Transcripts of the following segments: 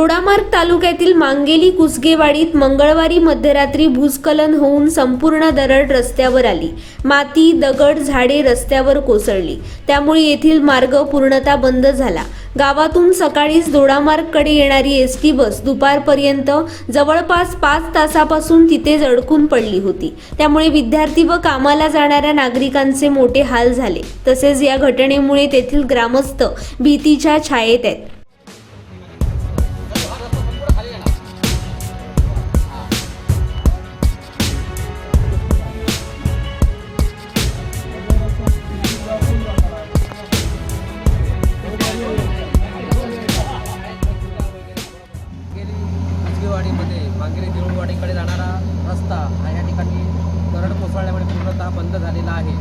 दोडामार्ग तालुक्यातील मांगेली कुसगेवाडीत मंगळवारी मध्यरात्री भूस्खलन होऊन संपूर्ण दरड रस्त्यावर आली. माती दगड झाडे रस्त्यावर कोसळली. त्यामुळे येथील मार्ग पूर्णतः बंद झाला. गावातून सकाळीच दोडामार्गकडे येणारी एस टी बस दुपारपर्यंत जवळपास पाच तासापासून तिथेच अडकून पडली होती. त्यामुळे विद्यार्थी व कामाला जाणाऱ्या नागरिकांचे मोठे हाल झाले. तसेच या घटनेमुळे तेथील ग्रामस्थ भीतीच्या छायेत आहेत. कुचगेवाडीमध्ये देऊळवाडीकडे जाणारा रस्ता हा या ठिकाणी दरड कोसळल्यामुळे पूर्णतः बंद झालेला आहे.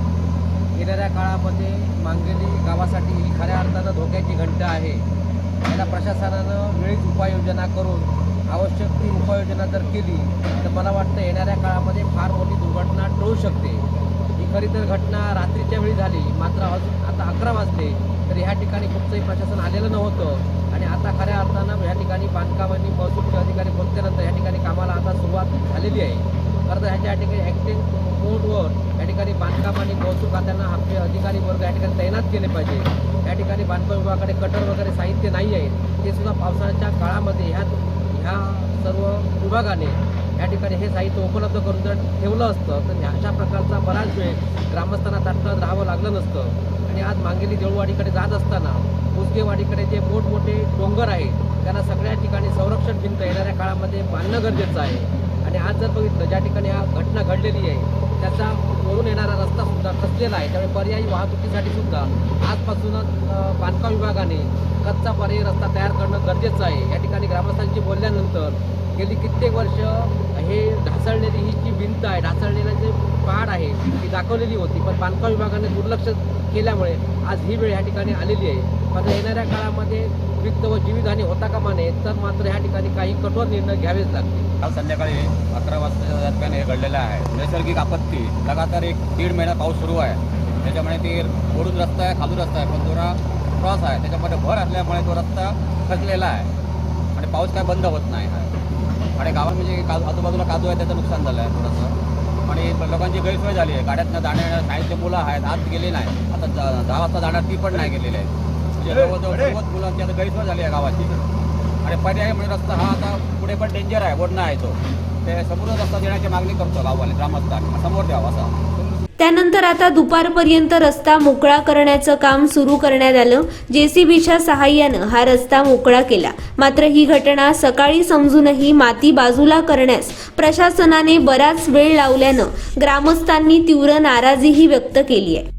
येणाऱ्या काळामध्ये मांगेली गावासाठी ही खऱ्या अर्थानं धोक्याची घंट आहे. याला प्रशासनानं वेळीच उपाययोजना करून आवश्यक ती उपाययोजना जर केली तर मला वाटतं येणाऱ्या काळामध्ये फार मोठी दुर्घटना टळू शकते. ही खरी तर घटना रात्रीच्या वेळी झाली मात्र अजून आता अकरा वाजले. तर ह्या ठिकाणी कुठचंही प्रशासन आलेलं नव्हतं. आणि आता खऱ्या अर्थानं ह्या ठिकाणी बांधकाम आणि महसूलचे अधिकारी पोहोचल्यानंतर ह्या ठिकाणी कामाला आता सुरुवात झालेली आहे. खरं तर ह्याच्या ठिकाणी ॲक्टिंग मोडवर या ठिकाणी बांधकाम आणि महसूल खात्यांना आपले अधिकारी वर्ग या ठिकाणी तैनात केले पाहिजे. या ठिकाणी बांधकाम विभागाकडे कटर वगैरे साहित्य नाही आहे. ते सुद्धा पावसाळ्याच्या काळामध्ये ह्या ह्या सर्व विभागाने या ठिकाणी हे साहित्य उपलब्ध करून जर ठेवलं असतं तर अशा प्रकारचा बराच वेळ ग्रामस्थांना ताटकळत राहावं लागलं नसतं. आणि आज मांगेली देऊळवाडीकडे जात असताना कुसगेवाडीकडे जे मोठमोठे डोंगर आहेत त्यांना सगळ्या ठिकाणी संरक्षण भिंत येणाऱ्या काळामध्ये बांधणं गरजेचं आहे. आणि आज जर बघितलं ज्या ठिकाणी हा घटना घडलेली आहे त्याचा वरून येणारा रस्ता सुद्धा खचलेला आहे. त्यामुळे पर्यायी वाहतुकीसाठी सुद्धा आजपासूनच बांधकाम विभागाने कच्चा पर्यायी रस्ता तयार करणं गरजेचं आहे. या ठिकाणी ग्रामस्थांशी बोलल्यानंतर गेली कित्येक वर्ष हे ढासळलेली ही जी भिंत आहे ढासळलेला जे पहाड आहे ती दाखवलेली होती. पण बांधकाम विभागाने दुर्लक्ष केल्यामुळे आज ही वेळ ह्या ठिकाणी आलेली आहे. मात्र येणाऱ्या काळामध्ये वित्त व जीवितहानी होता कामा नये तर मात्र ह्या ठिकाणी काही कठोर निर्णय घ्यावेच लागतील. काल संध्याकाळी अकरा वाजता दरम्यान हे घडलेलं आहे. नैसर्गिक आपत्ती. लगातार एक दीड महिना पाऊस सुरू आहे. त्याच्यामुळे ते ओढून रस्ता आहे खालून रस्ता आहे पण थोडा क्रॉस आहे. त्याच्यामध्ये भर असल्यामुळे तो रस्ता खचलेला आहे. आणि पाऊस काय बंद होत नाही. आणि गावात म्हणजे का आजूबाजूला काजू आहे त्याचं नुकसान झालं आहे थोडंसं. आणि लोकांची गैरसोय झाली आहे. गाड्यातनं जाण्या साहित्य मुलं आहेत आत गेली नाही. आता दहा वाजता जाणार ती पण नाही गेलेली आहे. म्हणजे जवळजवळ सर्वच मुलांची आता गैरसोय झाली आहे गावाची. आणि पर्याय म्हणजे रस्ता हा आता पुढे पण डेंजर आहे वडणं आहे तो. ते समोर रस्ता देण्याची मागणी करतो गाववाले ग्रामस्थांनी. समोर द्यावा असा. त्यानंतर आता दुपारपर्यंत रस्ता मोकळा करण्याचं काम सुरू करण्यात आलं. जेसीबीच्या सहाय्यानं हा रस्ता मोकळा केला. मात्र ही घटना सकाळी समजूनही माती बाजूला करण्यास प्रशासनाने बराच वेळ लावल्यानं ग्रामस्थांनी तीव्र नाराजीही व्यक्त केली आहे.